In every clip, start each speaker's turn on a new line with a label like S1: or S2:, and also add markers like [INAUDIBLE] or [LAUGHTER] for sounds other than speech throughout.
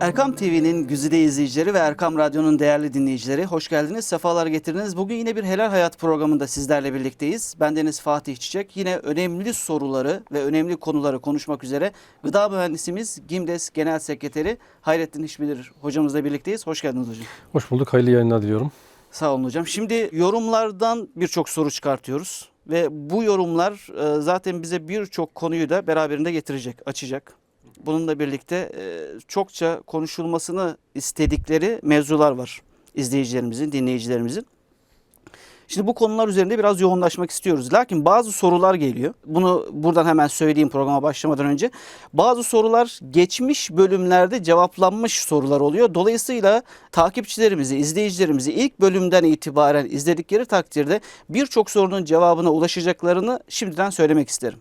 S1: Erkam TV'nin güzide izleyicileri ve Erkam Radyo'nun değerli dinleyicileri hoş geldiniz, sefalar getirdiniz. Bugün yine bir Helal Hayat programında sizlerle birlikteyiz. Ben Deniz Fatih Çiçek. Yine önemli soruları ve önemli konuları konuşmak üzere gıda mühendisimiz GİMDES Genel Sekreteri Hayrettin İşbilir hocamızla birlikteyiz. Hoş geldiniz hocam.
S2: Hoş bulduk. Hayırlı yayınlar diliyorum.
S1: Sağ olun hocam. Şimdi yorumlardan birçok soru çıkartıyoruz. Ve bu yorumlar e, zaten bize birçok konuyu da beraberinde getirecek, açacak. Bununla birlikte e, çokça konuşulmasını istedikleri mevzular var izleyicilerimizin, dinleyicilerimizin. Şimdi bu konular üzerinde biraz yoğunlaşmak istiyoruz. Lakin bazı sorular geliyor. Bunu buradan hemen söyleyeyim programa başlamadan önce. Bazı sorular geçmiş bölümlerde cevaplanmış sorular oluyor. Dolayısıyla takipçilerimizi, izleyicilerimizi ilk bölümden itibaren izledikleri takdirde birçok sorunun cevabına ulaşacaklarını şimdiden söylemek isterim.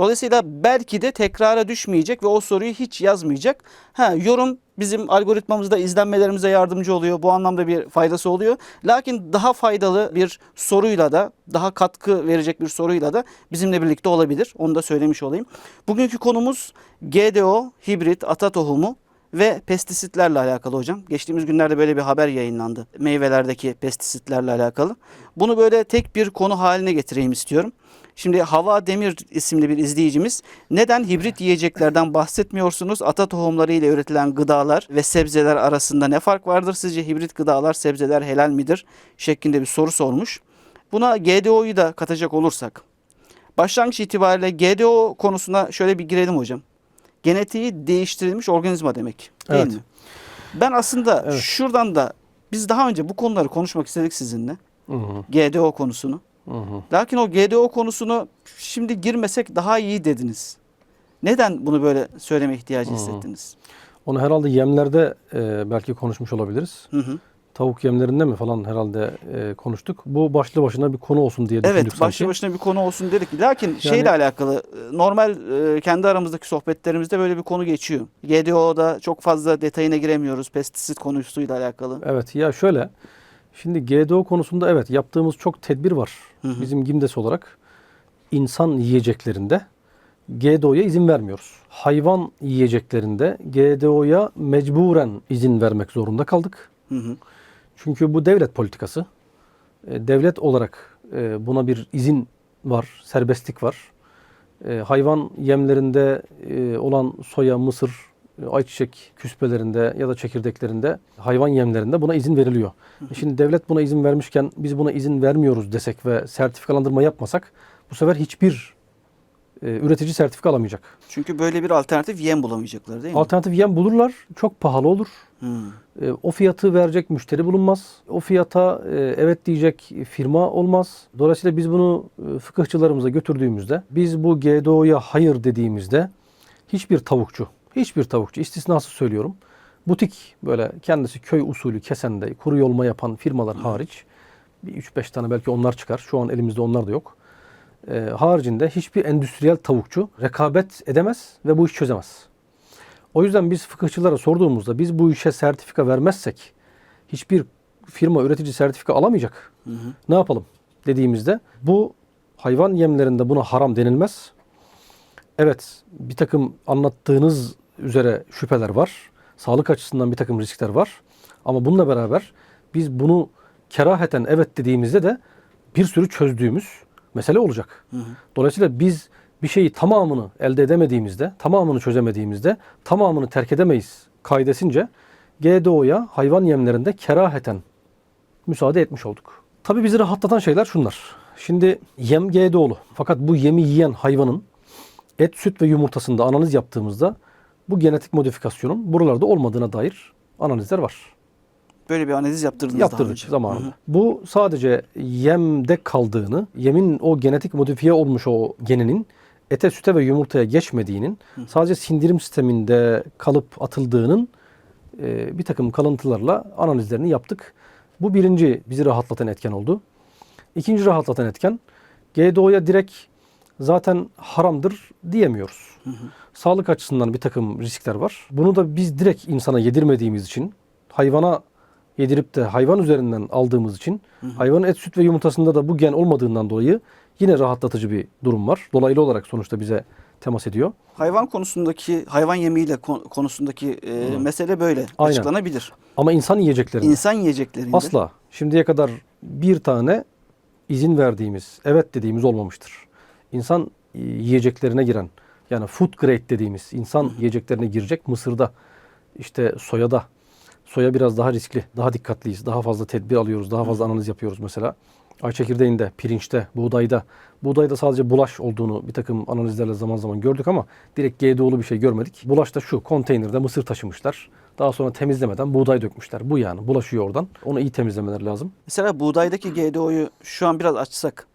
S1: Dolayısıyla belki de tekrara düşmeyecek ve o soruyu hiç yazmayacak. Ha, yorum bizim algoritmamızda izlenmelerimize yardımcı oluyor. Bu anlamda bir faydası oluyor. Lakin daha faydalı bir soruyla da daha katkı verecek bir soruyla da bizimle birlikte olabilir. Onu da söylemiş olayım. Bugünkü konumuz GDO, hibrit, ata tohumu ve pestisitlerle alakalı hocam. Geçtiğimiz günlerde böyle bir haber yayınlandı. Meyvelerdeki pestisitlerle alakalı. Bunu böyle tek bir konu haline getireyim istiyorum. Şimdi Hava Demir isimli bir izleyicimiz neden hibrit yiyeceklerden bahsetmiyorsunuz? Ata tohumları ile üretilen gıdalar ve sebzeler arasında ne fark vardır? Sizce hibrit gıdalar, sebzeler helal midir? şeklinde bir soru sormuş. Buna GDO'yu da katacak olursak. Başlangıç itibariyle GDO konusuna şöyle bir girelim hocam. Genetiği değiştirilmiş organizma demek. Değil
S2: Evet.
S1: mi? Ben aslında
S2: Evet.
S1: şuradan da biz daha önce bu konuları konuşmak istedik sizinle.
S2: Hı hı,
S1: GDO konusunu.
S2: Hı hı.
S1: Lakin o GDO konusunu şimdi girmesek daha iyi dediniz. Neden bunu böyle söyleme ihtiyacı
S2: Hı.
S1: hissettiniz?
S2: Onu herhalde yemlerde e, belki konuşmuş olabiliriz.
S1: Hı hı.
S2: Tavuk yemlerinde mi falan herhalde e, konuştuk. Bu başlı başına bir konu olsun diye düşündük
S1: Evet, başlı
S2: sanki.
S1: başına bir konu olsun dedik. Lakin şeyle alakalı e, normal e, kendi aramızdaki sohbetlerimizde böyle bir konu geçiyor. GDO'da çok fazla detayına giremiyoruz pestisit konusuyla alakalı.
S2: Evet ya şöyle. Şimdi GDO konusunda evet yaptığımız çok tedbir var.
S1: Hı hı.
S2: Bizim GİMDES olarak insan yiyeceklerinde GDO'ya izin vermiyoruz. Hayvan yiyeceklerinde GDO'ya mecburen izin vermek zorunda kaldık.
S1: Hı hı.
S2: Çünkü bu devlet politikası. E, Devlet olarak e, buna bir izin var, serbestlik var. E, Hayvan yemlerinde olan soya, mısır, ayçiçek küspelerinde ya da çekirdeklerinde hayvan yemlerinde buna izin veriliyor. Şimdi devlet buna izin vermişken biz buna izin vermiyoruz desek ve sertifikalandırma yapmasak bu sefer hiçbir e, üretici sertifika alamayacak.
S1: Çünkü böyle bir alternatif yem bulamayacaklar değil mi?
S2: Alternatif yem bulurlar, çok pahalı olur.
S1: Hı.
S2: E, o fiyatı verecek müşteri bulunmaz. O fiyata e, evet diyecek firma olmaz. Dolayısıyla biz bunu e, fıkıhçılarımıza götürdüğümüzde, biz bu GDO'ya hayır dediğimizde hiçbir tavukçu, hiçbir tavukçu istisnası söylüyorum. Butik böyle kendisi köy usulü kesende kuru yolma yapan firmalar hariç bir 3-5 tane belki onlar çıkar. Şu an elimizde onlar da yok. E, haricinde hiçbir endüstriyel tavukçu rekabet edemez ve bu işi çözemez. O yüzden biz fıkıhçılara sorduğumuzda biz bu işe sertifika vermezsek hiçbir firma üretici sertifika alamayacak.
S1: Hı hı.
S2: Ne yapalım dediğimizde bu hayvan yemlerinde buna haram denilmez. Evet bir takım anlattığınız üzere şüpheler var. Sağlık açısından bir takım riskler var. Ama bununla beraber biz bunu keraheten evet dediğimizde de bir sürü çözdüğümüz mesele olacak.
S1: Hı hı.
S2: Dolayısıyla biz bir şeyi tamamını elde edemediğimizde, tamamını çözemediğimizde tamamını terk edemeyiz kaidesince GDO'ya hayvan yemlerinde keraheten müsaade etmiş olduk. Tabii bizi rahatlatan şeyler şunlar. Şimdi yem GDO'lu. Fakat bu yemi yiyen hayvanın et, süt ve yumurtasında analiz yaptığımızda bu genetik modifikasyonun buralarda olmadığına dair analizler var.
S1: Böyle bir analiz yaptırdınız daha
S2: Yaptırdık
S1: önce.
S2: zamanında.
S1: Hı hı.
S2: Bu sadece yemde kaldığını, yemin o genetik modifiye olmuş o geninin ete, süte ve yumurtaya geçmediğinin, sadece sindirim sisteminde kalıp atıldığının e, bir takım kalıntılarla analizlerini yaptık. Bu birinci bizi rahatlatan etken oldu. İkinci rahatlatan etken, GDO'ya direkt zaten haramdır diyemiyoruz. Sağlık açısından bir takım riskler var. Bunu da biz direkt insana yedirmediğimiz için, hayvana yedirip de hayvan üzerinden aldığımız için hayvanın et, süt ve yumurtasında da bu gen olmadığından dolayı yine rahatlatıcı bir durum var. Dolaylı olarak sonuçta bize temas ediyor.
S1: Hayvan konusundaki hayvan yemiyle kon- konusundaki e, mesele böyle
S2: Aynen.
S1: açıklanabilir.
S2: Ama insan yiyeceklerinde
S1: İnsan yiyeceklerinde
S2: asla şimdiye kadar bir tane izin verdiğimiz, evet dediğimiz olmamıştır. İnsan e, yiyeceklerine giren yani food grade dediğimiz insan yiyeceklerine girecek Mısır'da işte soyada soya biraz daha riskli, daha dikkatliyiz, daha fazla tedbir alıyoruz, daha fazla analiz yapıyoruz mesela. Ay çekirdeğinde, pirinçte, buğdayda. Buğdayda sadece bulaş olduğunu bir takım analizlerle zaman zaman gördük ama direkt GDO'lu bir şey görmedik. Bulaş da şu, konteynerde mısır taşımışlar. Daha sonra temizlemeden buğday dökmüşler. Bu yani bulaşıyor oradan. Onu iyi temizlemeleri lazım.
S1: Mesela buğdaydaki GDO'yu şu an biraz açsak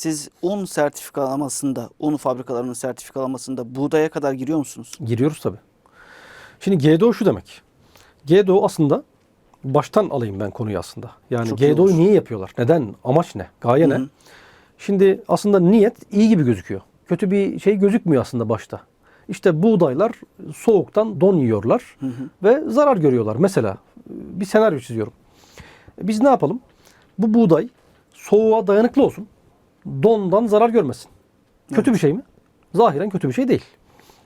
S1: siz un sertifikalamasında, un fabrikalarının sertifikalamasında buğdaya kadar giriyor musunuz?
S2: Giriyoruz tabii. Şimdi GDO şu demek. GDO aslında baştan alayım ben konuyu aslında. Yani
S1: Çok
S2: GDO'yu niye yapıyorlar? Neden? Amaç ne? Gaye ne?
S1: Hı hı.
S2: Şimdi aslında niyet iyi gibi gözüküyor. Kötü bir şey gözükmüyor aslında başta. İşte buğdaylar soğuktan don yiyorlar ve zarar görüyorlar. Mesela bir senaryo çiziyorum. Biz ne yapalım? Bu buğday soğuğa dayanıklı olsun. Dondan zarar görmesin. Kötü bir şey mi? Zahiren kötü bir şey değil.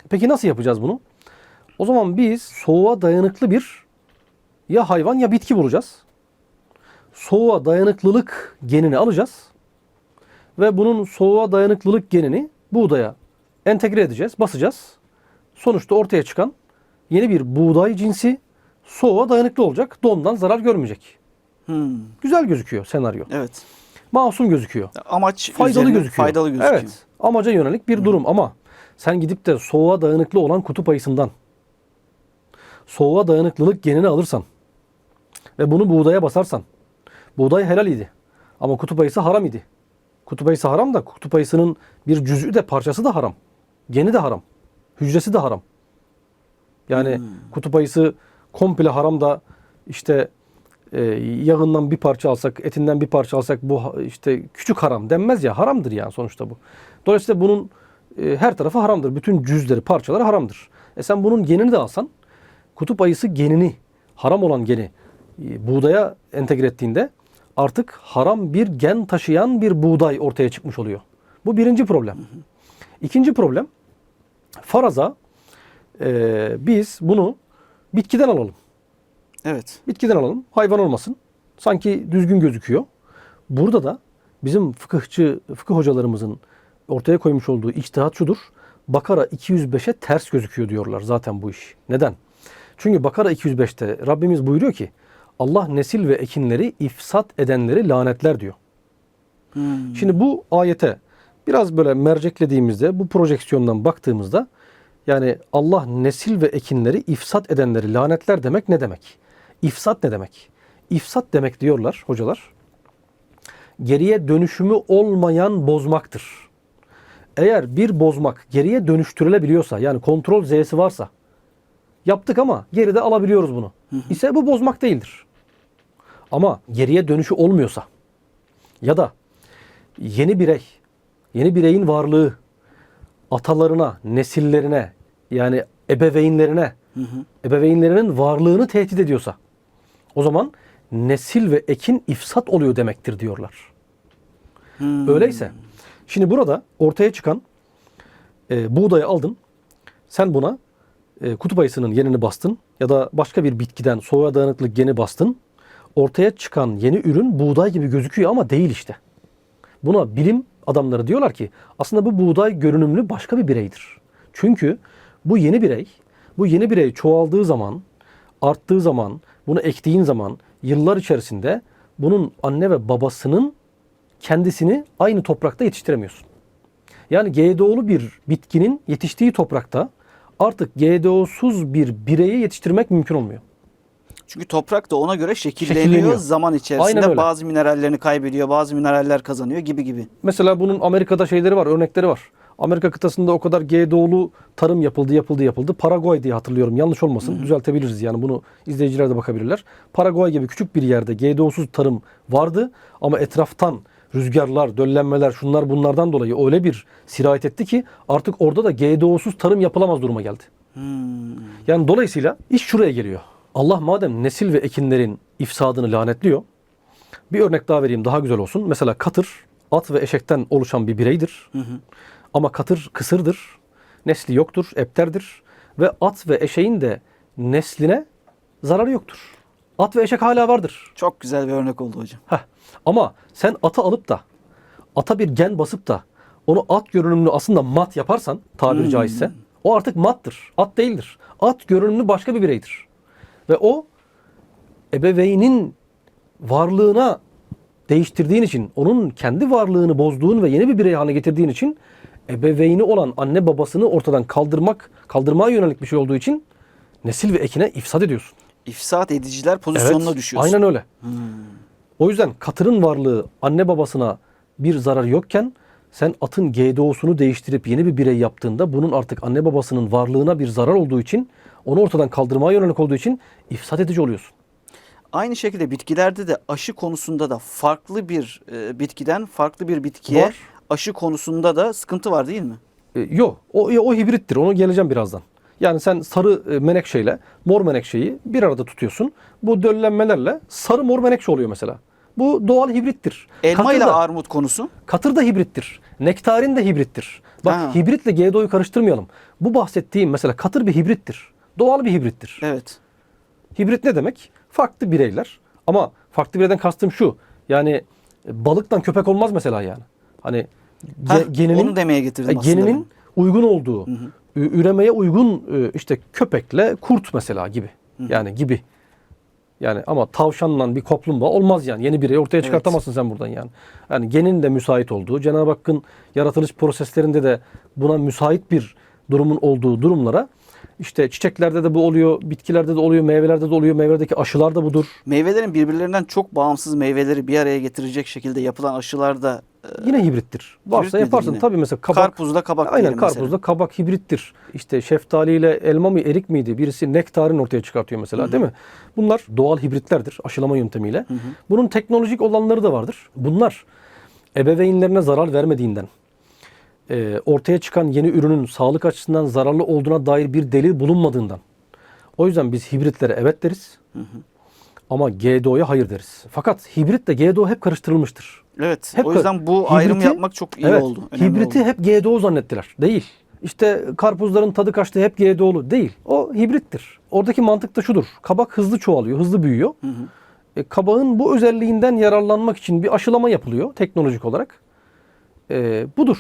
S2: Peki nasıl yapacağız bunu? O zaman biz soğuğa dayanıklı bir ya hayvan ya bitki bulacağız. Soğuğa dayanıklılık genini alacağız ve bunun soğuğa dayanıklılık genini buğdaya entegre edeceğiz, basacağız. Sonuçta ortaya çıkan yeni bir buğday cinsi soğuğa dayanıklı olacak, dondan zarar görmeyecek.
S1: Hmm,
S2: Güzel gözüküyor senaryo.
S1: evet.
S2: Masum gözüküyor.
S1: Amaç
S2: Faydalı
S1: üzerine
S2: gözüküyor.
S1: Faydalı gözüküyor.
S2: Evet. Amaca yönelik bir durum ama sen gidip de soğuğa dayanıklı olan kutup ayısından soğuğa dayanıklılık genini alırsan ve bunu buğdaya basarsan buğday helal idi. Ama kutup ayısı haram idi. Kutup ayısı haram da kutup ayısının bir cüz'ü de parçası da haram. Geni de haram. Hücresi de haram. Yani kutup ayısı komple haram da işte e, yağından bir parça alsak, etinden bir parça alsak bu işte küçük haram denmez ya. Haramdır yani sonuçta bu. Dolayısıyla bunun e, her tarafı haramdır. Bütün cüzleri, parçaları haramdır. E sen bunun genini de alsan kutup ayısı genini, haram olan geni e, buğdaya entegre ettiğinde artık haram bir gen taşıyan bir buğday ortaya çıkmış oluyor. Bu birinci problem. İkinci problem faraza e, biz bunu bitkiden alalım.
S1: Evet.
S2: Bitkiden alalım. Hayvan olmasın. Sanki düzgün gözüküyor. Burada da bizim fıkıhçı, fıkıh hocalarımızın ortaya koymuş olduğu içtihat şudur. Bakara 205'e ters gözüküyor diyorlar zaten bu iş. Neden? Çünkü Bakara 205'te Rabbimiz buyuruyor ki Allah nesil ve ekinleri ifsat edenleri lanetler diyor.
S1: Hmm.
S2: Şimdi bu ayete biraz böyle merceklediğimizde bu projeksiyondan baktığımızda yani Allah nesil ve ekinleri ifsat edenleri lanetler demek ne demek? İfsat ne demek? İfsat demek diyorlar hocalar. Geriye dönüşümü olmayan bozmaktır. Eğer bir bozmak geriye dönüştürülebiliyorsa yani kontrol Z'si varsa yaptık ama geride alabiliyoruz bunu. ise bu bozmak değildir. Ama geriye dönüşü olmuyorsa ya da yeni birey, yeni bireyin varlığı atalarına, nesillerine yani ebeveynlerine, ebeveynlerinin varlığını tehdit ediyorsa o zaman nesil ve ekin ifsat oluyor demektir diyorlar.
S1: Hmm.
S2: Öyleyse şimdi burada ortaya çıkan e, buğdayı aldın. Sen buna e, kutup ayısının yenini bastın ya da başka bir bitkiden soğuğa dayanıklı geni bastın. Ortaya çıkan yeni ürün buğday gibi gözüküyor ama değil işte. Buna bilim adamları diyorlar ki aslında bu buğday görünümlü başka bir bireydir. Çünkü bu yeni birey, bu yeni birey çoğaldığı zaman, arttığı zaman, bunu ektiğin zaman yıllar içerisinde bunun anne ve babasının kendisini aynı toprakta yetiştiremiyorsun. Yani GDO'lu bir bitkinin yetiştiği toprakta artık GDO'suz bir bireyi yetiştirmek mümkün olmuyor.
S1: Çünkü toprak da ona göre şekilleniyor,
S2: Şekilleniyor.
S1: zaman içerisinde bazı minerallerini kaybediyor, bazı mineraller kazanıyor gibi gibi.
S2: Mesela bunun Amerika'da şeyleri var, örnekleri var. Amerika kıtasında o kadar GDO'lu tarım yapıldı, yapıldı, yapıldı. Paraguay diye hatırlıyorum. Yanlış olmasın. Düzeltebiliriz yani. Bunu izleyiciler de bakabilirler. Paraguay gibi küçük bir yerde GDO'suz tarım vardı ama etraftan rüzgarlar, döllenmeler, şunlar bunlardan dolayı öyle bir sirayet etti ki artık orada da GDO'suz tarım yapılamaz duruma geldi.
S1: Hmm.
S2: Yani dolayısıyla iş şuraya geliyor. Allah madem nesil ve ekinlerin ifsadını lanetliyor. Bir örnek daha vereyim daha güzel olsun. Mesela katır at ve eşekten oluşan bir bireydir. Ama katır kısırdır Nesli yoktur, epterdir. Ve at ve eşeğin de nesline zararı yoktur. At ve eşek hala vardır.
S1: Çok güzel bir örnek oldu hocam.
S2: Heh. Ama sen atı alıp da ata bir gen basıp da onu at görünümlü aslında mat yaparsan tabiri
S1: Hmm.
S2: caizse o artık mattır. At değildir. At görünümlü başka bir bireydir. Ve o ebeveynin varlığına değiştirdiğin için, onun kendi varlığını bozduğun ve yeni bir birey haline getirdiğin için ebeveyni olan anne babasını ortadan kaldırmak, kaldırmaya yönelik bir şey olduğu için nesil ve ekine ifsad ediyorsun.
S1: İfsat ediciler pozisyonuna
S2: Evet,
S1: düşüyorsun.
S2: Aynen öyle. O yüzden katırın varlığı anne babasına bir zarar yokken sen atın GDO'sunu değiştirip yeni bir birey yaptığında bunun artık anne babasının varlığına bir zarar olduğu için onu ortadan kaldırmaya yönelik olduğu için ifsat edici oluyorsun.
S1: Aynı şekilde bitkilerde de aşı konusunda da farklı bir e, bitkiden farklı bir bitkiye
S2: Var.
S1: Aşı konusunda da sıkıntı var değil mi?
S2: E, yok. O, o hibrittir. Onu geleceğim birazdan. Yani sen sarı e, menekşeyle mor menekşeyi bir arada tutuyorsun. Bu döllenmelerle sarı mor menekşe oluyor mesela. Bu doğal hibrittir.
S1: Elma
S2: Katır
S1: ile
S2: da-
S1: armut konusu.
S2: Katır da hibrittir. Nektarin de hibrittir. Bak
S1: Ha.
S2: hibritle GDO'yu karıştırmayalım. Bu bahsettiğim mesela katır bir hibrittir. Doğal bir hibrittir.
S1: Evet.
S2: Hibrit ne demek? Farklı bireyler. Ama farklı bireyden kastım şu. Yani e, balıktan köpek olmaz mesela yani. Hani
S1: Heh,
S2: geninin
S1: onu demeye getirdim
S2: e,
S1: aslında.
S2: geninin uygun olduğu, ü- üremeye uygun işte köpekle kurt mesela gibi. Yani gibi. Yani ama tavşanla bir kaplumbağa olmaz yani. Yeni bireyi ortaya çıkartamazsın sen buradan yani. Yani genin de müsait olduğu, Cenab-ı Hakk'ın yaratılış proseslerinde de buna müsait bir durumun olduğu durumlara işte çiçeklerde de bu oluyor, bitkilerde de oluyor, meyvelerde de oluyor. Meyvelerdeki aşılar da budur.
S1: Meyvelerin birbirlerinden çok bağımsız meyveleri bir araya getirecek şekilde yapılan aşılar da e,
S2: Yine hibrittir. Varsa yaparsın.
S1: yine?
S2: Tabii mesela kabak.
S1: karpuzla kabak
S2: Aynen
S1: diyelim mesela.
S2: kabak hibrittir. İşte şeftaliyle elma mı erik miydi? Birisi nektarin ortaya çıkartıyor mesela değil mi? Bunlar doğal hibritlerdir aşılama yöntemiyle. Bunun teknolojik olanları da vardır. Bunlar ebeveynlerine zarar vermediğinden e, ortaya çıkan yeni ürünün sağlık açısından zararlı olduğuna dair bir delil bulunmadığından. O yüzden biz hibritlere evet deriz. Ama GDO'ya hayır deriz. Fakat hibritle GDO hep karıştırılmıştır.
S1: Evet.
S2: Hep
S1: o yüzden bu
S2: Hibriti-
S1: ayrımı yapmak çok iyi
S2: evet,
S1: oldu. önemli
S2: Hibriti
S1: oldu.
S2: hep GDO zannettiler. Değil. İşte karpuzların tadı kaçtı hep GDO'lu. Değil. O hibrittir. Oradaki mantık da şudur. Kabak hızlı çoğalıyor, hızlı büyüyor. E, kabağın bu özelliğinden yararlanmak için bir aşılama yapılıyor teknolojik olarak. E, budur.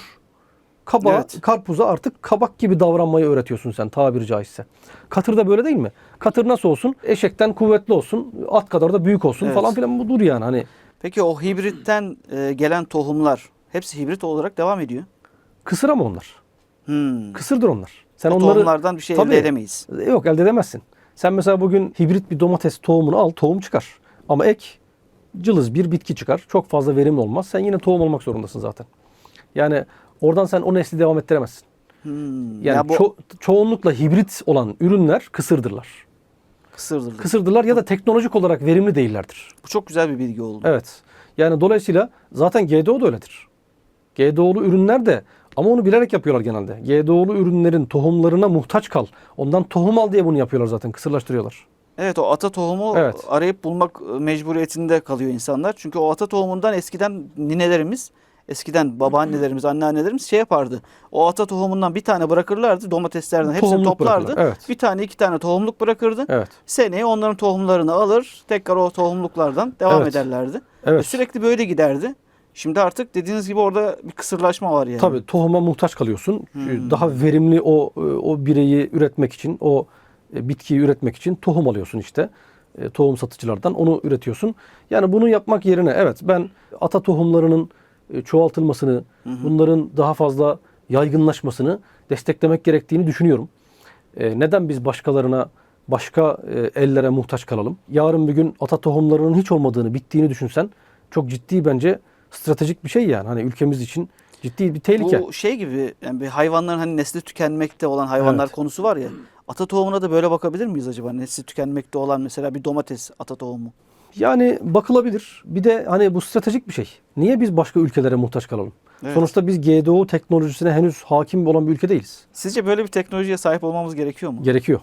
S2: Kabağa,
S1: Evet.
S2: karpuza artık kabak gibi davranmayı öğretiyorsun sen tabiri caizse. Katır da böyle değil mi? Katır nasıl olsun? Eşekten kuvvetli olsun, at kadar da büyük olsun
S1: Evet.
S2: falan filan budur yani. Hani
S1: Peki o hibritten e, gelen tohumlar hepsi hibrit olarak devam ediyor.
S2: kısır ama onlar.
S1: Hmm.
S2: Kısırdır onlar. Sen
S1: o
S2: onları
S1: tohumlardan bir şey
S2: Tabii.
S1: elde edemeyiz.
S2: Yok elde edemezsin. Sen mesela bugün hibrit bir domates tohumunu al, tohum çıkar. Ama ek cılız bir bitki çıkar. Çok fazla verimli olmaz. Sen yine tohum olmak zorundasın zaten. Yani oradan sen o nesli devam ettiremezsin.
S1: Hmm.
S2: Yani
S1: ya bu
S2: ço- çoğunlukla hibrit olan ürünler kısırdırlar.
S1: kısırdır.
S2: Kısırdırlar ya da teknolojik olarak verimli değillerdir.
S1: Bu çok güzel bir bilgi oldu.
S2: Evet. Yani dolayısıyla zaten GDO da öyledir. GDO'lu ürünler de ama onu bilerek yapıyorlar genelde. GDO'lu ürünlerin tohumlarına muhtaç kal. Ondan tohum al diye bunu yapıyorlar zaten. Kısırlaştırıyorlar.
S1: Evet o ata tohumu
S2: Evet.
S1: arayıp bulmak mecburiyetinde kalıyor insanlar. Çünkü o ata tohumundan eskiden ninelerimiz, eskiden babaannelerimiz, anneannelerimiz şey yapardı. O ata tohumundan bir tane bırakırlardı domateslerden hepsini
S2: Tohumluk
S1: toplardı.
S2: bırakırlar, evet.
S1: Bir tane iki tane tohumluk bırakırdı.
S2: Evet.
S1: Seneye onların tohumlarını alır, tekrar o tohumluklardan devam
S2: Evet.
S1: ederlerdi.
S2: Evet.
S1: Ve sürekli böyle giderdi. Şimdi artık dediğiniz gibi orada bir kısırlaşma var yani.
S2: Tabii tohuma muhtaç kalıyorsun.
S1: Hmm.
S2: Daha verimli o o bireyi üretmek için, o e, bitkiyi üretmek için tohum alıyorsun işte. E, Tohum satıcılardan onu üretiyorsun. Yani bunu yapmak yerine evet ben ata tohumlarının e, çoğaltılmasını, bunların daha fazla yaygınlaşmasını desteklemek gerektiğini düşünüyorum. E, Neden biz başkalarına, başka e, ellere muhtaç kalalım? Yarın bir gün ata tohumlarının hiç olmadığını, bittiğini düşünsen çok ciddi bence stratejik bir şey yani. Hani ülkemiz için ciddi bir tehlike.
S1: Bu şey gibi yani bir hayvanların hani nesli tükenmekte olan hayvanlar
S2: Evet.
S1: konusu var ya. Ata tohumuna da böyle bakabilir miyiz acaba? Nesli tükenmekte olan mesela bir domates ata tohumu.
S2: Yani bakılabilir. Bir de hani bu stratejik bir şey. Niye biz başka ülkelere muhtaç kalalım?
S1: Evet.
S2: Sonuçta biz GDO teknolojisine henüz hakim olan bir ülke değiliz.
S1: Sizce böyle bir teknolojiye sahip olmamız gerekiyor mu?
S2: Gerekiyor.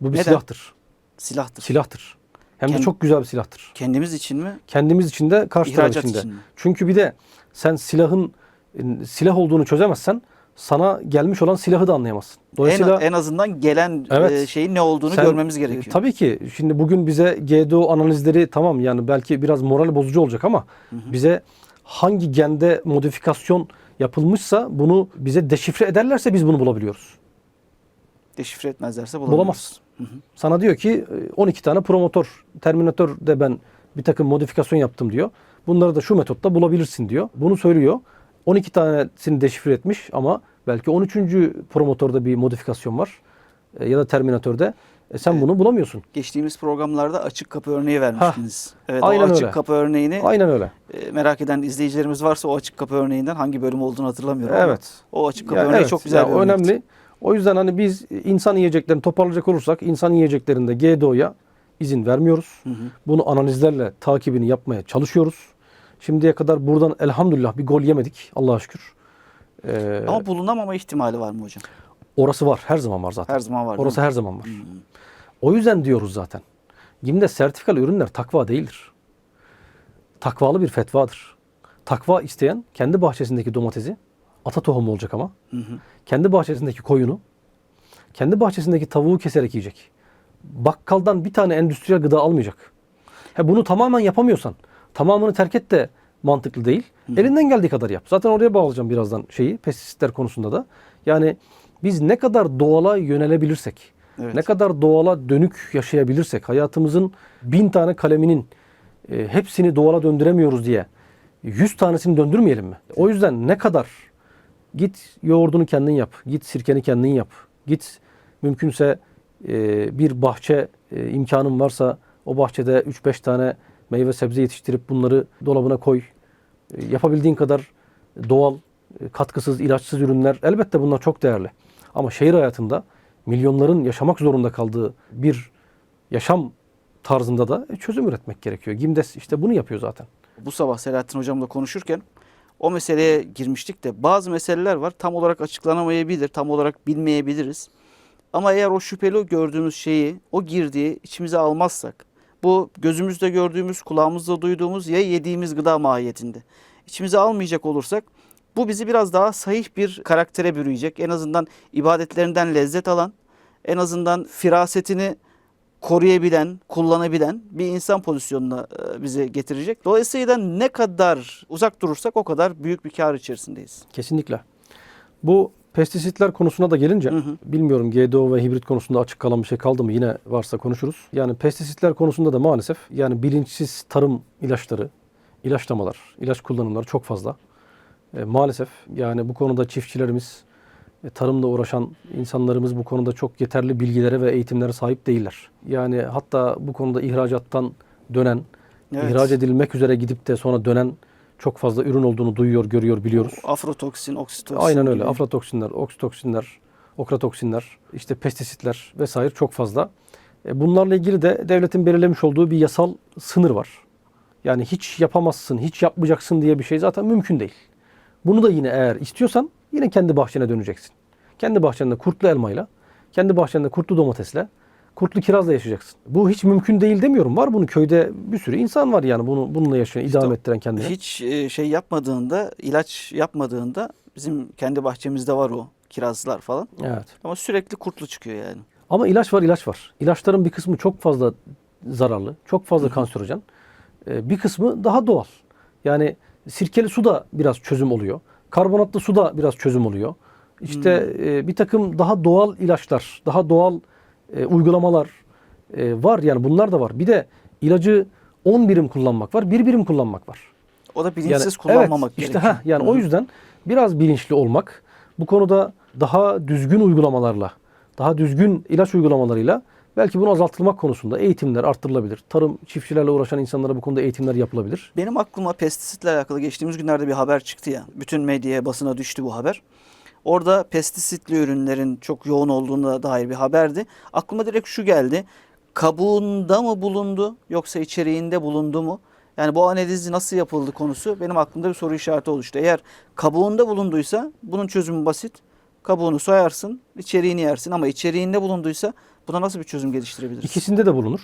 S2: Bu bir
S1: Neden?
S2: silahtır.
S1: Silahtır.
S2: Silahtır. Hem de
S1: Kend-
S2: çok güzel bir silahtır.
S1: Kendimiz için mi?
S2: Kendimiz için de karşı taraf için de.
S1: için mi?
S2: Çünkü bir de sen silahın e, silah olduğunu çözemezsen sana gelmiş olan silahı da anlayamazsın.
S1: En,
S2: Dolayısıyla
S1: en azından gelen
S2: Evet.
S1: e, şeyin ne olduğunu
S2: Sen,
S1: görmemiz
S2: e,
S1: gerekiyor.
S2: tabii ki şimdi bugün bize GDO analizleri tamam yani belki biraz moral bozucu olacak ama bize hangi gende modifikasyon yapılmışsa bunu bize deşifre ederlerse biz bunu bulabiliyoruz.
S1: Deşifre etmezlerse.
S2: Bulamaz. Sana diyor ki e, 12 tane promotor, Terminator'de ben bir takım modifikasyon yaptım diyor. Bunları da şu metotta bulabilirsin diyor. Bunu söylüyor. 12 tanesini deşifre etmiş ama belki 13. promotorda bir modifikasyon var. E, Ya da Terminator'de. E sen
S1: Evet.
S2: bunu bulamıyorsun.
S1: Geçtiğimiz programlarda açık kapı örneği vermiştiniz. Evet,
S2: aynen
S1: o açık
S2: öyle.
S1: kapı örneğini
S2: Aynen öyle.
S1: e, merak eden izleyicilerimiz varsa o açık kapı örneğinden hangi bölüm olduğunu hatırlamıyorum. ama
S2: Evet.
S1: O açık kapı
S2: Ya
S1: örneği
S2: evet,
S1: çok güzel
S2: ya
S1: bir örnekti.
S2: önemli. O yüzden hani biz insan yiyeceklerini toparlayacak olursak insan yiyeceklerinde GDO'ya izin vermiyoruz.
S1: Hı hı.
S2: Bunu analizlerle takibini yapmaya çalışıyoruz. Şimdiye kadar buradan elhamdülillah bir gol yemedik Allah'a şükür. Ee,
S1: Ama bulunamama ihtimali var mı hocam?
S2: orası var. Her zaman var zaten.
S1: Her zaman var.
S2: orası her zaman var.
S1: Hı.
S2: O yüzden diyoruz zaten. GİM'de sertifikalı ürünler takva değildir. Takvalı bir fetvadır. Takva isteyen kendi bahçesindeki domatesi, ata tohumu olacak ama,
S1: Hı hı.
S2: kendi bahçesindeki koyunu, kendi bahçesindeki tavuğu keserek yiyecek. Bakkaldan bir tane endüstriyel gıda almayacak. Ha, bunu tamamen yapamıyorsan, tamamını terk et de mantıklı değil. Elinden geldiği kadar yap. Zaten oraya bağlayacağım birazdan şeyi, pestisitler konusunda da. Yani biz ne kadar doğala yönelebilirsek,
S1: Evet.
S2: ne kadar doğala dönük yaşayabilirsek, hayatımızın bin tane kaleminin e, hepsini doğala döndüremiyoruz diye yüz tanesini döndürmeyelim mi? O yüzden ne kadar git yoğurdunu kendin yap, git sirkeni kendin yap, git mümkünse e, bir bahçe e, imkanın varsa o bahçede 3-5 tane meyve sebze yetiştirip bunları dolabına koy. E, yapabildiğin kadar doğal, e, katkısız, ilaçsız ürünler elbette bunlar çok değerli. Ama şehir hayatında milyonların yaşamak zorunda kaldığı bir yaşam tarzında da e, çözüm üretmek gerekiyor. Gimdes işte bunu yapıyor zaten.
S1: Bu sabah Selahattin hocamla konuşurken o meseleye girmiştik de bazı meseleler var tam olarak açıklanamayabilir, tam olarak bilmeyebiliriz. Ama eğer o şüpheli gördüğümüz şeyi, o girdiği içimize almazsak, bu gözümüzde gördüğümüz, kulağımızda duyduğumuz ya yediğimiz gıda mahiyetinde. İçimize almayacak olursak bu bizi biraz daha sahih bir karaktere bürüyecek. En azından ibadetlerinden lezzet alan, en azından firasetini koruyabilen, kullanabilen bir insan pozisyonuna e, bizi getirecek. Dolayısıyla ne kadar uzak durursak o kadar büyük bir kar içerisindeyiz.
S2: Kesinlikle. Bu pestisitler konusuna da gelince
S1: Hı hı.
S2: bilmiyorum GDO ve hibrit konusunda açık kalan bir şey kaldı mı yine varsa konuşuruz. Yani pestisitler konusunda da maalesef yani bilinçsiz tarım ilaçları, ilaçlamalar, ilaç kullanımları çok fazla. E, maalesef yani bu konuda çiftçilerimiz, e, tarımla uğraşan insanlarımız bu konuda çok yeterli bilgilere ve eğitimlere sahip değiller. Yani hatta bu konuda ihracattan dönen,
S1: Evet.
S2: ihraç edilmek üzere gidip de sonra dönen çok fazla ürün olduğunu duyuyor, görüyor, biliyoruz.
S1: Afrotoksin, oksitoksin
S2: Aynen öyle.
S1: gibi.
S2: Aflatoksinler, oksitoksinler, okratoksinler, işte pestisitler vesaire çok fazla. E, Bunlarla ilgili de devletin belirlemiş olduğu bir yasal sınır var. Yani hiç yapamazsın, hiç yapmayacaksın diye bir şey zaten mümkün değil. Bunu da yine eğer istiyorsan yine kendi bahçene döneceksin. Kendi bahçende kurtlu elmayla, kendi bahçende kurtlu domatesle, kurtlu kirazla yaşayacaksın. Bu hiç mümkün değil demiyorum. Var bunu köyde bir sürü insan var yani bunu bununla yaşayan,
S1: İşte
S2: idame ettiren kendini.
S1: Hiç e, şey yapmadığında, ilaç yapmadığında bizim kendi bahçemizde var o kirazlar falan.
S2: Evet.
S1: Ama sürekli kurtlu çıkıyor yani.
S2: Ama ilaç var, ilaç var. İlaçların bir kısmı çok fazla zararlı, çok fazla kanserojen. Ee, bir kısmı daha doğal. Yani sirkeli su da biraz çözüm oluyor. Karbonatlı su da biraz çözüm oluyor. İşte e, bir takım daha doğal ilaçlar, daha doğal e, uygulamalar e, var. Yani bunlar da var. Bir de ilacı 10 birim kullanmak var, 1 birim kullanmak var.
S1: O da
S2: Yani,
S1: bilinçsiz kullanmamak
S2: evet, işte
S1: gerekiyor.
S2: heh, yani
S1: Hı
S2: o yüzden biraz bilinçli olmak, bu konuda daha düzgün uygulamalarla, daha düzgün ilaç uygulamalarıyla belki bunu azaltılmak konusunda eğitimler arttırılabilir. Tarım, çiftçilerle uğraşan insanlara bu konuda eğitimler yapılabilir.
S1: Benim aklıma pestisitle alakalı geçtiğimiz günlerde bir haber çıktı ya. Bütün medyaya, basına düştü bu haber. Orada pestisitli ürünlerin çok yoğun olduğuna dair bir haberdi. Aklıma direkt şu geldi. Kabuğunda mı bulundu yoksa içeriğinde bulundu mu? Yani bu analizi nasıl yapıldı konusu benim aklımda bir soru işareti oluştu. Eğer kabuğunda bulunduysa bunun çözümü basit. Kabuğunu soyarsın, içeriğini yersin ama içeriğinde bulunduysa buna nasıl bir çözüm geliştirebiliriz?
S2: İkisinde de bulunur.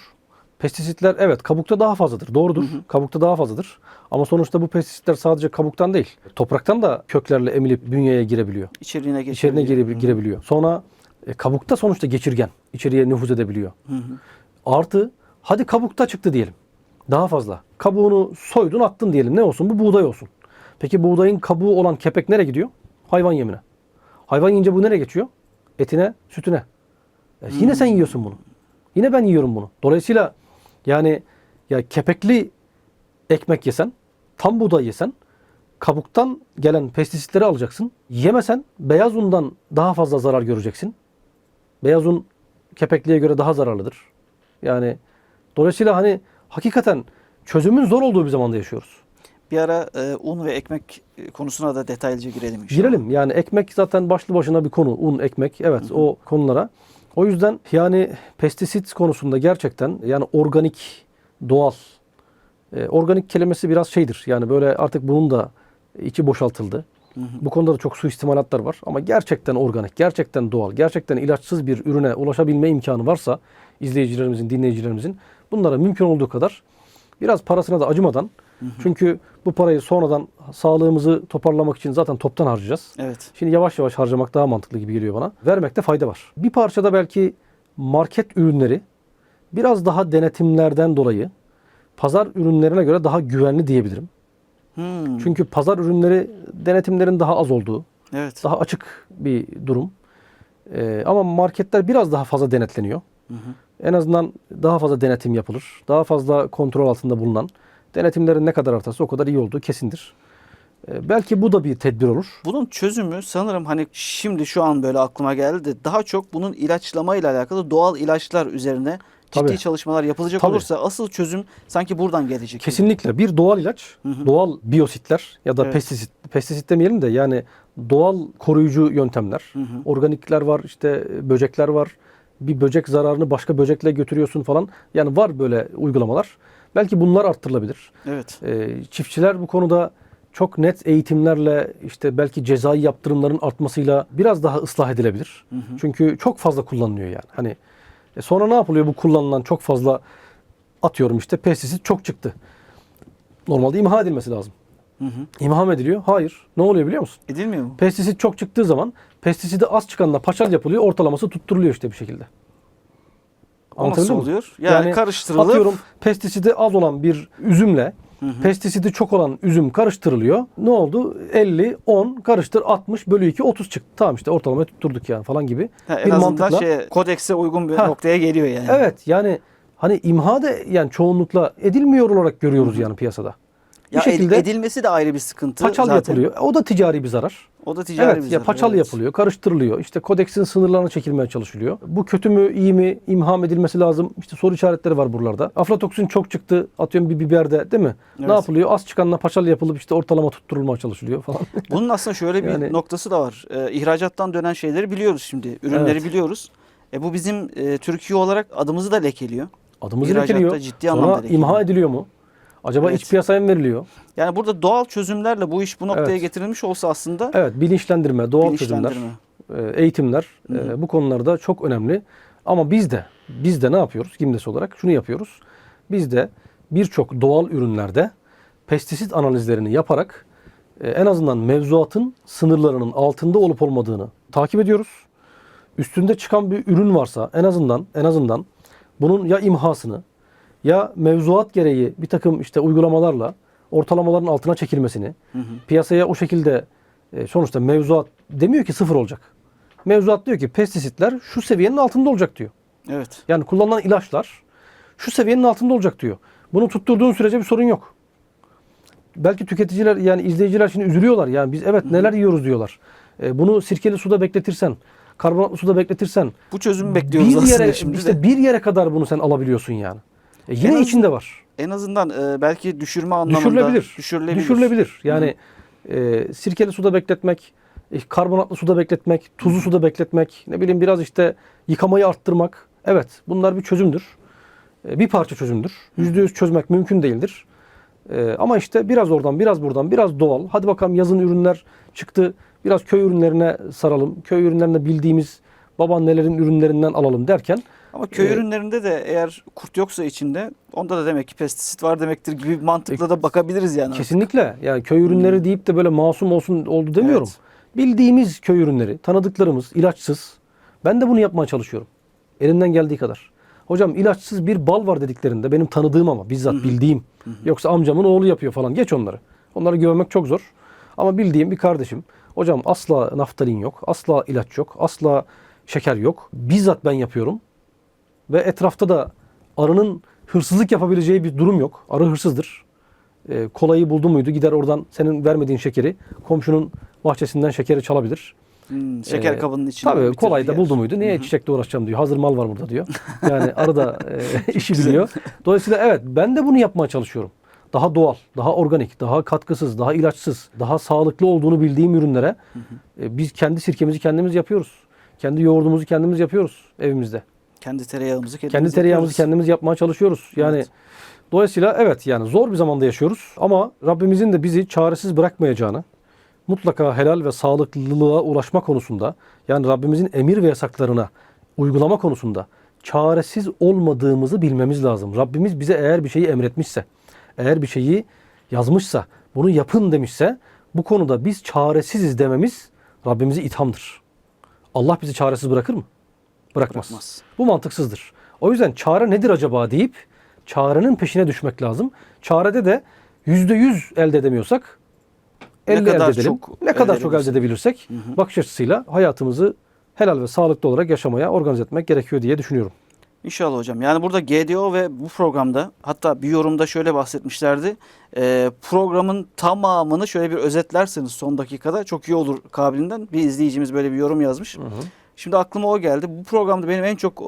S2: Pestisitler evet kabukta daha fazladır. Doğrudur. Kabukta daha fazladır. Ama sonuçta bu pestisitler sadece kabuktan değil. Topraktan da köklerle emilip bünyeye girebiliyor.
S1: İçeriğine geçiyor.
S2: İçerine gire- girebiliyor. Sonra e, kabukta sonuçta geçirgen. içeriye nüfuz edebiliyor. Artı hadi kabukta çıktı diyelim. Daha fazla. Kabuğunu soydun attın diyelim. Ne olsun? Bu buğday olsun. Peki buğdayın kabuğu olan kepek nereye gidiyor? Hayvan yemine. Hayvan yiyince bu nereye geçiyor? Etine, sütüne. E, Yine sen yiyorsun bunu. Yine ben yiyorum bunu. Dolayısıyla yani ya kepekli ekmek yesen, tam buğday yesen kabuktan gelen pestisitleri alacaksın. Yemesen beyaz undan daha fazla zarar göreceksin. Beyaz un kepekliye göre daha zararlıdır. Yani dolayısıyla hani hakikaten çözümün zor olduğu bir zamanda yaşıyoruz.
S1: Bir ara e, un ve ekmek e, konusuna da detaylıca girelim inşallah.
S2: Girelim. Yani ekmek zaten başlı başına bir konu. Un, ekmek. Evet o konulara. O yüzden yani pestisit konusunda gerçekten yani organik, doğal. E, organik kelimesi biraz şeydir. Yani böyle artık bunun da içi boşaltıldı. Bu konuda da çok suistimalatlar var. Ama gerçekten organik, gerçekten doğal, gerçekten ilaçsız bir ürüne ulaşabilme imkanı varsa izleyicilerimizin, dinleyicilerimizin bunlara mümkün olduğu kadar biraz parasına da acımadan çünkü bu parayı sonradan sağlığımızı toparlamak için zaten toptan harcayacağız.
S1: Evet.
S2: Şimdi yavaş yavaş harcamak daha mantıklı gibi geliyor bana. Vermekte fayda var. Bir parçada belki market ürünleri biraz daha denetimlerden dolayı pazar ürünlerine göre daha güvenli diyebilirim.
S1: Hmm,
S2: Çünkü pazar ürünleri denetimlerin daha az olduğu,
S1: evet.
S2: daha açık bir durum. Ee, ama marketler biraz daha fazla denetleniyor. En azından daha fazla denetim yapılır. Daha fazla kontrol altında bulunan. Denetimlerin ne kadar artarsa o kadar iyi olduğu kesindir. Ee, belki bu da bir tedbir olur.
S1: Bunun çözümü sanırım hani şimdi şu an böyle aklıma geldi. Daha çok bunun ilaçlama ile alakalı doğal ilaçlar üzerine ciddi
S2: Tabii.
S1: çalışmalar yapılacak
S2: Tabii.
S1: olursa asıl çözüm sanki buradan gelecek. gibi.
S2: Kesinlikle bir doğal ilaç, doğal biyositler ya da
S1: Evet.
S2: pestisit, pestisit demeyelim de yani doğal koruyucu yöntemler. Organikler var, işte böcekler var. Bir böcek zararını başka böcekle götürüyorsun falan. Yani var böyle uygulamalar. Belki bunlar arttırılabilir.
S1: Evet.
S2: Ee, çiftçiler bu konuda çok net eğitimlerle işte belki cezai yaptırımların artmasıyla biraz daha ıslah edilebilir. Çünkü çok fazla kullanılıyor yani. Hani e sonra ne yapılıyor bu kullanılan çok fazla atıyorum işte pestisit çok çıktı. Normalde imha edilmesi lazım. İmha mı ediliyor? Hayır. Ne oluyor biliyor musun?
S1: Edilmiyor mu?
S2: Pestisit çok çıktığı zaman pestisidi az çıkanla paçal yapılıyor. Ortalaması tutturuluyor işte bir şekilde.
S1: O nasıl
S2: Anlatabildim mi?
S1: oluyor? Yani karıştırılıp-
S2: Atıyorum pestisidi az olan bir üzümle pestisidi çok olan üzüm karıştırılıyor. Ne oldu? 50, 10 karıştır 60 bölü 2 30 çıktı. Tamam işte ortalamayı tutturduk yani falan gibi.
S1: Ha, en
S2: bir
S1: azından
S2: mantıkla.
S1: şey, kodekse uygun bir
S2: Ha.
S1: noktaya geliyor yani.
S2: Evet yani hani imha da yani çoğunlukla edilmiyor olarak görüyoruz yani piyasada.
S1: Ya
S2: bir şekilde
S1: ed- edilmesi de ayrı bir sıkıntı.
S2: paçal
S1: zaten.
S2: yapılıyor. O da ticari bir zarar.
S1: O da ticari
S2: evet
S1: bir
S2: ya paçal
S1: evet.
S2: yapılıyor, karıştırılıyor. İşte kodeksin sınırlarına çekilmeye çalışılıyor. Bu kötü mü, iyi mi, imham edilmesi lazım. İşte soru işaretleri var buralarda. Aflatoksin çok çıktı. Atıyorum bir biberde değil mi?
S1: Evet.
S2: Ne yapılıyor? Az çıkanla paçal yapılıp işte ortalama tutturulmaya çalışılıyor falan. [LAUGHS]
S1: Bunun aslında şöyle bir
S2: Yani-
S1: noktası da var. Ee, ihracattan dönen şeyleri biliyoruz şimdi. Ürünleri
S2: Evet.
S1: biliyoruz. E bu bizim e, Türkiye olarak adımızı da lekeliyor.
S2: Adımızı
S1: İhracatta
S2: lekeliyor.
S1: ciddi anlamda
S2: Sonra
S1: lekeliyor.
S2: imha ediliyor mu? Acaba
S1: Evet.
S2: iç piyasaya mı veriliyor?
S1: Yani burada doğal çözümlerle bu iş bu noktaya
S2: Evet.
S1: getirilmiş olsa aslında
S2: Evet, bilinçlendirme, doğal çözümler,
S1: bilinçlendirme.
S2: e, eğitimler e, bu konularda çok önemli. Ama biz de biz de ne yapıyoruz? Gimdes olarak şunu yapıyoruz. Biz de birçok doğal ürünlerde pestisit analizlerini yaparak e, en azından mevzuatın sınırlarının altında olup olmadığını takip ediyoruz. Üstünde çıkan bir ürün varsa en azından en azından bunun ya imhasını ya mevzuat gereği bir takım işte uygulamalarla ortalamaların altına çekilmesini, piyasaya o şekilde e, sonuçta mevzuat demiyor ki sıfır olacak. Mevzuat diyor ki pestisitler şu seviyenin altında olacak diyor.
S1: Evet.
S2: Yani kullanılan ilaçlar şu seviyenin altında olacak diyor. Bunu tutturduğun sürece bir sorun yok. Belki tüketiciler yani izleyiciler şimdi üzülüyorlar. Yani biz evet neler yiyoruz diyorlar. E, bunu sirkeli suda bekletirsen, karbonatlı suda bekletirsen
S1: Bu çözümü bekliyoruz
S2: bir
S1: aslında
S2: yere
S1: şimdi
S2: işte
S1: de.
S2: bir yere kadar bunu sen alabiliyorsun yani. E, yine
S1: En
S2: içinde var.
S1: En azından e, belki düşürme anlamında
S2: Düşürülebilir.
S1: düşürülebilir.
S2: Düşürülebilir. Yani e, sirkeli suda bekletmek, e, karbonatlı suda bekletmek, tuzlu suda bekletmek, ne bileyim biraz işte yıkamayı arttırmak. Evet bunlar bir çözümdür. E, bir parça çözümdür. Yüzde yüz çözmek mümkün değildir. E, ama işte biraz oradan, biraz buradan, biraz doğal. Hadi bakalım yazın ürünler çıktı. Biraz köy ürünlerine saralım. Köy ürünlerinde bildiğimiz babaannelerin ürünlerinden alalım derken
S1: Ama köy
S2: Ee,
S1: ürünlerinde de eğer kurt yoksa içinde onda da demek ki pestisit var demektir gibi bir mantıkla da bakabiliriz yani.
S2: kesinlikle yani köy ürünleri deyip de böyle masum olsun oldu demiyorum.
S1: Evet.
S2: Bildiğimiz köy ürünleri, tanıdıklarımız, ilaçsız. Ben de bunu yapmaya çalışıyorum. Elimden geldiği kadar. Hocam ilaçsız bir bal var dediklerinde benim tanıdığım ama bizzat bildiğim. Yoksa amcamın oğlu yapıyor falan. Geç onları. Onları güvenmek çok zor. Ama bildiğim bir kardeşim. Hocam asla naftalin yok. Asla ilaç yok. Asla şeker yok. Bizzat ben yapıyorum. Ve etrafta da arının hırsızlık yapabileceği bir durum yok. Arı hırsızdır. E, kolayı buldu muydu gider oradan senin vermediğin şekeri komşunun bahçesinden şekeri çalabilir.
S1: Hmm, şeker
S2: Ee,
S1: kabının içinde.
S2: Tabii kolay da buldu muydu? Niye çiçekle uğraşacağım diyor. Hazır mal var burada diyor. [LAUGHS] Yani arı da e, işi biliyor. Dolayısıyla evet ben de bunu yapmaya çalışıyorum. Daha doğal, daha organik, daha katkısız, daha ilaçsız, daha sağlıklı olduğunu bildiğim ürünlere e, biz kendi sirkemizi kendimiz yapıyoruz. Kendi yoğurdumuzu kendimiz yapıyoruz evimizde.
S1: Kendi tereyağımızı kendimiz
S2: Kendi tereyağımızı
S1: yapıyoruz.
S2: kendimiz yapmaya çalışıyoruz. Yani
S1: Evet.
S2: dolayısıyla evet yani zor bir zamanda yaşıyoruz ama Rabbimizin de bizi çaresiz bırakmayacağını mutlaka helal ve sağlıklılığa ulaşma konusunda yani Rabbimizin emir ve yasaklarına uygulama konusunda çaresiz olmadığımızı bilmemiz lazım. Rabbimiz bize eğer bir şeyi emretmişse, eğer bir şeyi yazmışsa, bunu yapın demişse bu konuda biz çaresiziz dememiz Rabbimize ithamdır. Allah bizi çaresiz bırakır mı? Bırakmaz.
S1: Bırakmaz.
S2: Bu mantıksızdır. O yüzden çare nedir acaba deyip çarenin peşine düşmek lazım. Çarede de yüzde yüz elde edemiyorsak
S1: Ne
S2: 50
S1: kadar
S2: elde edelim.
S1: çok
S2: ne kadar
S1: elde
S2: çok elde edebilirsek bakış açısıyla hayatımızı helal ve sağlıklı olarak yaşamaya organize etmek gerekiyor diye düşünüyorum.
S1: İnşallah hocam. Yani burada GDO ve bu programda hatta bir yorumda şöyle bahsetmişlerdi. Ee, programın tamamını şöyle bir özetlerseniz son dakikada çok iyi olur kabilinden. Bir izleyicimiz böyle bir yorum yazmış. Şimdi aklıma o geldi. Bu programda benim en çok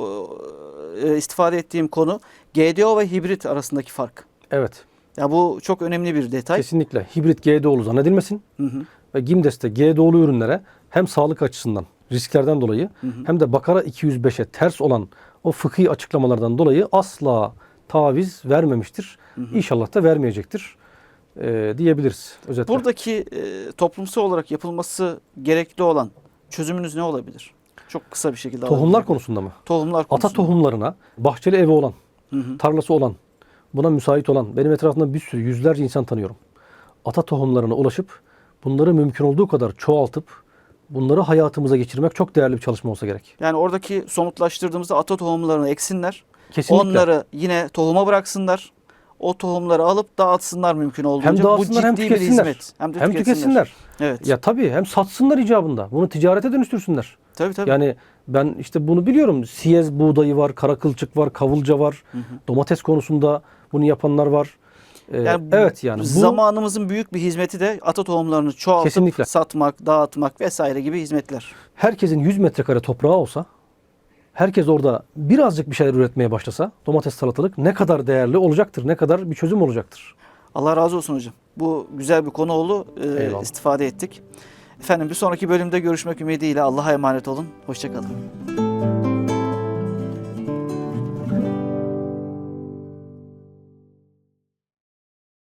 S1: e, istifade ettiğim konu GDO ve hibrit arasındaki fark.
S2: Evet.
S1: Ya bu çok önemli bir detay.
S2: Kesinlikle hibrit GDO'lu zannedilmesin.
S1: Hı hı.
S2: Ve Gimdes'te GDO'lu ürünlere hem sağlık açısından risklerden dolayı hem de Bakara 205'e ters olan o fıkhi açıklamalardan dolayı asla taviz vermemiştir. İnşallah da vermeyecektir e, diyebiliriz özetle.
S1: Buradaki e, toplumsal olarak yapılması gerekli olan çözümünüz ne olabilir? Çok kısa bir şekilde
S2: Tohumlar
S1: alabilirim.
S2: konusunda mı?
S1: Tohumlar
S2: Ata
S1: konusunda.
S2: tohumlarına bahçeli evi olan,
S1: Hı hı.
S2: tarlası olan, buna müsait olan, benim etrafımda bir sürü yüzlerce insan tanıyorum. Ata tohumlarına ulaşıp bunları mümkün olduğu kadar çoğaltıp bunları hayatımıza geçirmek çok değerli bir çalışma olsa gerek.
S1: Yani oradaki somutlaştırdığımızda ata tohumlarını eksinler.
S2: Kesinlikle.
S1: Onları yine tohuma bıraksınlar. O tohumları alıp dağıtsınlar mümkün olduğunca.
S2: hem dağıtsınlar hem tüketsinler.
S1: hizmet. Hem de
S2: Hem tüketsinler.
S1: Evet.
S2: Ya tabii hem satsınlar icabında. Bunu ticarete dönüştürsünler.
S1: Tabii tabii.
S2: Yani ben işte bunu biliyorum. Siyez buğdayı var, kara kılçık var, kavulca var. Domates konusunda bunu yapanlar var. Ee,
S1: Yani bu-
S2: evet yani bu
S1: zamanımızın büyük bir hizmeti de ata tohumlarını çoğaltıp
S2: Kesinlikle.
S1: satmak, dağıtmak vesaire gibi hizmetler.
S2: herkesin 100 metrekare toprağı olsa, herkes orada birazcık bir şeyler üretmeye başlasa, domates salatalık ne kadar değerli olacaktır, ne kadar bir çözüm olacaktır.
S1: Allah razı olsun hocam. Bu güzel bir konu oldu. Ee,
S2: Eyvallah.
S1: istifade ettik. Efendim bir sonraki bölümde görüşmek ümidiyle Allah'a emanet olun. Hoşçakalın.